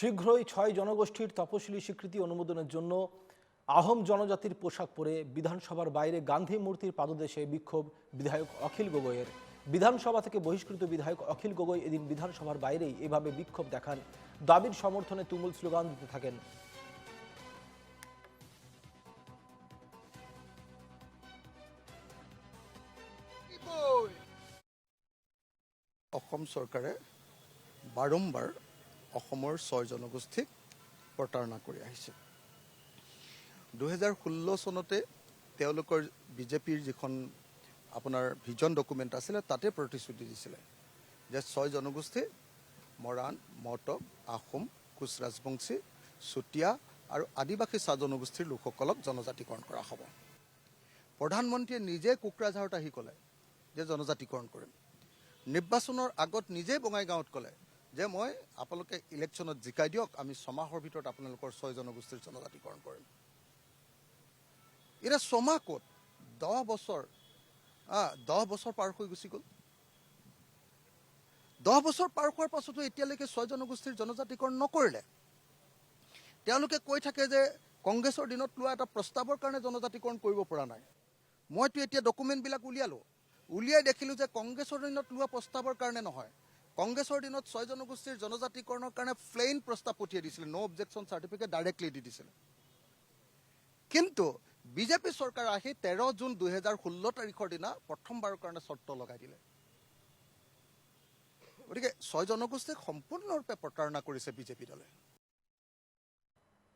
শীঘ্রই ছয় জনগোষ্ঠীর তপশিলি স্বীকৃতি অনুমোদনের জন্য আহোম জনজাতির পোশাক পরে বিধানসভার বাইরে গান্ধী মূর্তির পাদদেশে বিক্ষোভ বিধায়ক অখিল গগৈয়ের। বিধানসভা থেকে বহিষ্কৃত বিধায়ক অখিল গগৈ এদিন বিধানসভার বাইরেই এভাবে বিক্ষোভ দেখান। দাবির সমর্থনে তুমুল স্লোগান দিতে থাকেন। অসম চৰকাৰে বাৰম্বাৰ অসমৰ ছয় জনগোষ্ঠীক প্ৰতাৰণা কৰি আহিছে। দুহেজাৰ ষোল্ল চনতে তেওঁলোকৰ বিজেপিৰ যিখন আপোনাৰ ভিজন ডকুমেণ্ট আছিলে তাতে প্ৰতিশ্ৰুতি দিছিলে যে ছয় জনগোষ্ঠী মৰাণ মহতক আহোম কোচ ৰাজবংশী চুতীয়া আৰু আদিবাসী চাহ জনগোষ্ঠীৰ লোকসকলক জনজাতিকৰণ কৰা হ'ব। প্ৰধানমন্ত্ৰীয়ে নিজে কোকৰাঝাৰত আহি ক'লে যে জনজাতিকৰণ কৰিম। নিৰ্বাচনৰ আগত নিজেই বঙাইগাঁৱত ক'লে যে মই আপোনালোকে ইলেকশ্যনত জিকাই দিয়ক, আমি ছমাহৰ ভিতৰত আপোনালোকৰ ছয় জনগোষ্ঠীৰ জনজাতিকৰণ কৰিম। এতিয়া ছমাহ ক'ত? দহ বছৰ। দহ বছৰ পাৰ হৈ গুচি গ'ল। দহ বছৰ পাৰ হোৱাৰ পাছতো এতিয়ালৈকে ছয় জনগোষ্ঠীৰ জনজাতিকৰণ নকৰিলে। তেওঁলোকে কৈ থাকে যে কংগ্ৰেছৰ দিনত লোৱা এটা প্ৰস্তাৱৰ কাৰণে জনজাতিকৰণ কৰিব পৰা নাই। মইতো এতিয়া ডকুমেণ্টবিলাক উলিয়ালোঁ। উলিয়াই দেখিলোঁ যে কংগ্ৰেছৰ দিনত লোৱা প্ৰস্তাৱৰ কাৰণে নহয়। কংগ্ৰেছৰ দিনত ছয় জনগোষ্ঠীৰ জনজাতিকৰণৰ কাৰণে প্লেইন প্ৰস্তাৱ পঠিয়াই দিছিলে ন' অবজেকশ্যন চাৰ্টিফিকেট ডাইৰেক্টলি দি দিছিলে। কিন্তু বিজেপি চৰকাৰ আহি তেৰ জুন দুহেজাৰ ষোল্ল তাৰিখৰ দিনা প্ৰথমবাৰৰ কাৰণে চৰ্ত লগাই দিলে। গতিকে ছয় জনগোষ্ঠীক সম্পূৰ্ণৰূপে প্ৰতাৰণা কৰিছে বিজেপি দলে।